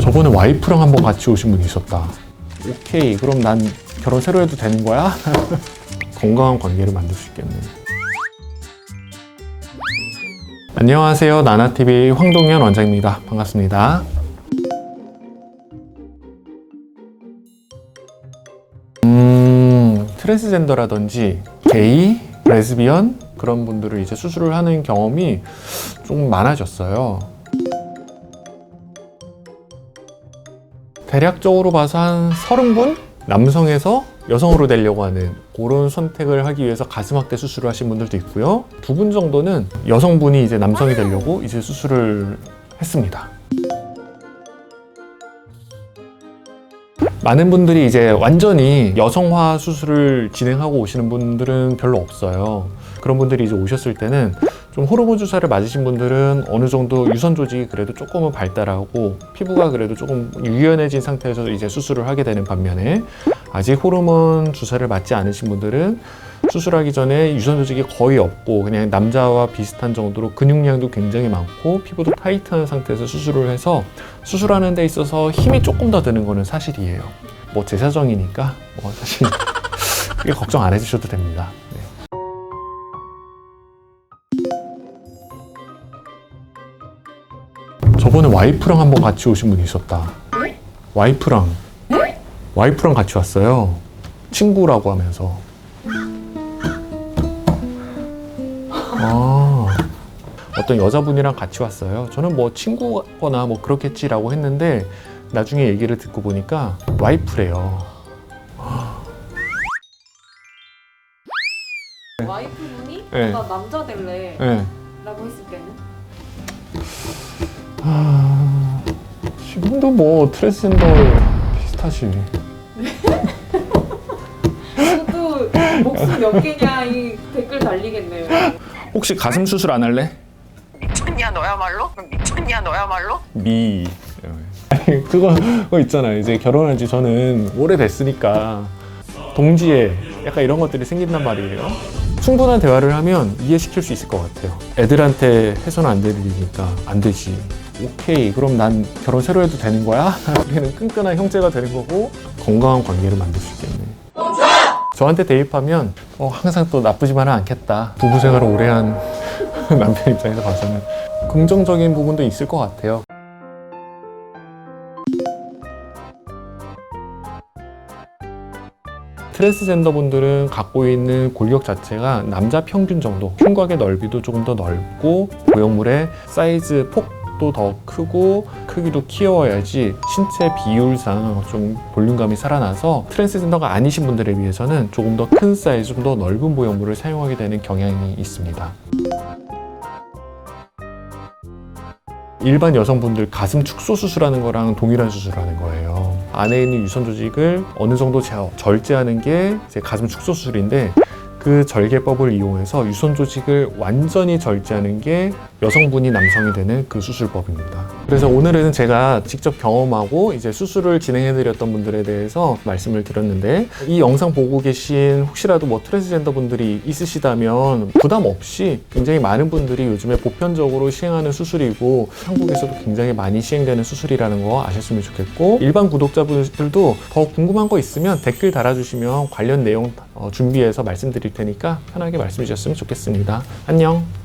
저번에 와이프랑 한번 같이 오신 분이 있었다. 오케이, 그럼 난 결혼 새로 해도 되는 거야? 건강한 관계를 만들 수 있겠네. 안녕하세요. 나나TV 황동현 원장입니다. 반갑습니다. 음, 트랜스젠더라든지 게이, 레즈비언 그런 분들을 이제 수술을 하는 경험이 좀 많아졌어요. 대략적으로 봐서 한 30분? 남성에서 여성으로 되려고 하는 그런 선택을 하기 위해서 가슴 확대 수술을 하신 분들도 있고요. 두 분 정도는 여성분이 이제 남성이 되려고 이제 수술을 했습니다. 많은 분들이 이제 완전히 여성화 수술을 진행하고 오시는 분들은 별로 없어요. 그런 분들이 이제 오셨을 때는 좀 호르몬 주사를 맞으신 분들은 어느 정도 유선 조직이 그래도 조금은 발달하고 피부가 그래도 조금 유연해진 상태에서 이제 수술을 하게 되는 반면에 아직 호르몬 주사를 맞지 않으신 분들은 수술하기 전에 유선 조직이 거의 없고 그냥 남자와 비슷한 정도로 근육량도 굉장히 많고 피부도 타이트한 상태에서 수술을 해서 수술하는 데 있어서 힘이 조금 더 드는 거는 사실이에요. 뭐 제 사정이니까 뭐 사실 크게 걱정 안 해주셔도 됩니다. 저번에 와이프랑 한번 같이 오신 분이 있었다. 와이프랑 와이프랑 같이 왔어요. 친구라고 하면서. 아, 어떤 여자분이랑 같이 왔어요. 저는 뭐 친구거나 뭐 그렇겠지라고 했는데 나중에 얘기를 듣고 보니까 와이프래요. 와이프분이 네. 나 남자 될래 네. 라고 했을 때는 아, 지금도 뭐 트랜스젠더 비슷하지. 저도 목숨 몇 개냐 이 댓글 달리겠네요 혹시 가슴 수술 안 할래? 미쳤냐 너야말로? 미쳤냐 너야말로? 미. 아니 그거, 그거 있잖아. 이제 결혼한 지 저는 오래 됐으니까 동지애 약간 이런 것들이 생긴단 말이에요. 충분한 대화를 하면 이해시킬 수 있을 것 같아요. 애들한테 해서는 안 될 일이니까 안 되지. 오케이, 그럼 난 결혼 새로 해도 되는 거야? 우리는 끈끈한 형제가 되는 거고 건강한 관계를 만들 수 있겠네. 저한테 대입하면 어, 항상 또 나쁘지만은 않겠다. 부부 생활을 오래 한 남편 입장에서 봐서는 긍정적인 부분도 있을 것 같아요. 트랜스젠더 분들은 갖고 있는 골격 자체가 남자 평균 정도, 흉곽의 넓이도 조금 더 넓고 모형물의 사이즈 폭 도 더 크고 크기도 키워야지 신체 비율상 좀 볼륨감이 살아나서 트랜스젠더가 아니신 분들에 비해서는 조금 더 큰 사이즈, 좀 더 넓은 모형물을 사용하게 되는 경향이 있습니다. 일반 여성분들 가슴 축소 수술하는 거랑 동일한 수술하는 거예요. 안에 있는 유선 조직을 어느 정도 제- 절제하는 게 가슴 축소 수술인데 그 절개법을 이용해서 유선 조직을 완전히 절제하는 게 여성분이 남성이 되는 그 수술법입니다. 그래서 오늘은 제가 직접 경험하고 이제 수술을 진행해드렸던 분들에 대해서 말씀을 드렸는데 이 영상 보고 계신 혹시라도 뭐 트랜스젠더 분들이 있으시다면 부담 없이 굉장히 많은 분들이 요즘에 보편적으로 시행하는 수술이고 한국에서도 굉장히 많이 시행되는 수술이라는 거 아셨으면 좋겠고 일반 구독자분들도 더 궁금한 거 있으면 댓글 달아주시면 관련 내용 어, 준비해서 말씀드릴 테니까 편하게 말씀 주셨으면 좋겠습니다. 안녕.